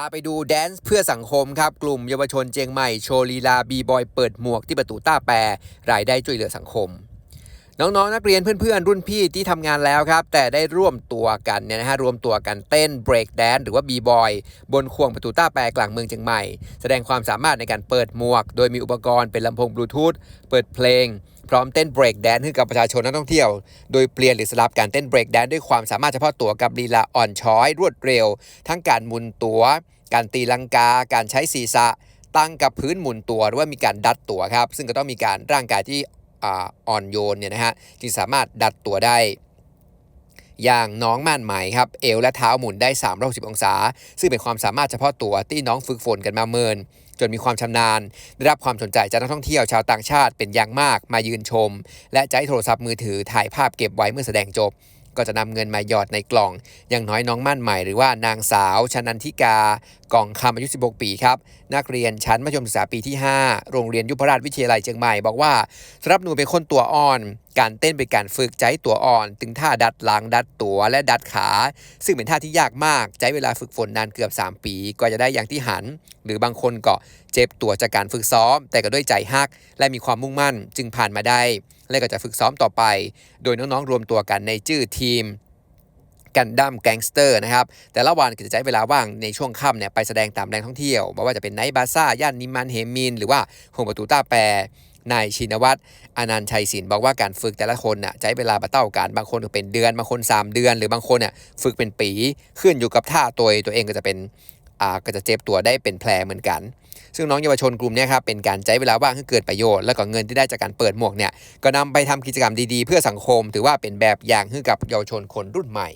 าไปดูแดนซ์เพื่อสังคมครับ กลุ่มเยาวชนเจียงใหม่โชว์ลีลาบีบอยเปิดหมวกที่ประตูต้าแปรรายได้ช่วยเหลือสังคม น้องๆนักเรียนเพื่อนๆ รุ่นพี่ที่ทำงานแล้วครับ แต่ได้ร่วมตัวกันเนี่ยนะฮะรวมตัวกันเต้นเบรกแดนหรือว่าบีบอยบนควงประตูต้าแปรกลางเมืองเชียงใหม่ แสดงความสามารถในการเปิดหมวก โดยมีอุปกรณ์เป็นลำโพงบลูทูธเปิดเพลง พร้อมเต้นเบรกแดนให้กับประชาชนนักท่องเที่ยว โดยเปลี่ยนหรือสลับการเต้นเบรกแดนด้วยความสามารถเฉพาะตัวกับลีลาอ่อนช้อย รวดเร็ว ทั้งการหมุนตัว การตีลังกา การใช้ศีรษะ ตั้งกับพื้นหมุนตัวหรือว่ามีการดัดตัวครับ ซึ่งก็ต้องมีการร่างกายที่อ่อนโยนเนี่ยนะฮะจึงสามารถดัดตัวได้ อย่างน้องม่านไหมครับเอวและเท้าหมุนได้360องศา ซึ่งเป็นความสามารถเฉพาะตัวที่น้องฝึกฝนกันมาเมิน จนมีความชำนาญ ได้รับความสนใจจากนักท่องเที่ยวชาวต่างชาติเป็นอย่างมากมายืนชม และใช้โทรศัพท์มือถือถ่ายภาพเก็บไว้เมื่อแสดงจบ ก็จะนำเงินมาหยอดในกล่อง อย่างน้อยน้องมั่นใหม่หรือว่านางสาวชนันทิกากล่องคำอายุ 16 ปีครับ นักเรียนชั้นมัธยมศึกษาปีที่ 5 โรงเรียนยุพราชวิทยาลัยเชียงใหม่บอกว่าสำหรับหนูเป็นคนตัวอ่อน การเต้นเป็นการฝึกใจตัวอ่อน ถึงท่าดัดหลังดัดตัวและดัดขา ซึ่งเป็นท่าที่ยากมาก ใช้เวลาฝึกฝนนานเกือบ 3 ปีกว่าจะได้อย่างที่หัน หรือบางคนก็เจ็บตัวจากการฝึกซ้อม แต่ก็ด้วยใจฮัก และมีความมุ่งมั่นจึงผ่านมาได้ และก็จะฝึกซ้อมต่อไป โดยน้องๆรวมตัวกันในชื่อทีมกันดั้มแก๊งสเตอร์นะครับ แต่ละวันก็จะใช้เวลาว่างในช่วงค่ำเนี่ยไปแสดงตามแหล่งท่องเที่ยวไม่ว่าจะเป็นไนท์บาซ่า ย่านนิมันเฮมิน หรือว่าโฮมประตูต้าแปรนายชินวัตรอนันชัยศิลป์บอกว่าการฝึกแต่ละคนน่ะใช้เวลาประเต้ากันบางคนก็เป็นเดือน บางคน 3 เดือน หรือบางคนน่ะฝึกเป็นปี ขึ้นอยู่กับท่าตัวตัวเองก็จะเป็น ก็จะเจ็บตัวได้เป็นแผลเหมือนกัน ซึ่งน้องเยาวชนกลุ่มนี้ครับเป็นการใช้เวลาว่างให้เกิดประโยชน์แล้วก็เงินที่ได้จากการเปิดหมวกเนี่ยก็นำไปทำกิจกรรมดีๆ เพื่อสังคม ถือว่าเป็นแบบอย่างให้กับเยาวชนคนรุ่นใหม่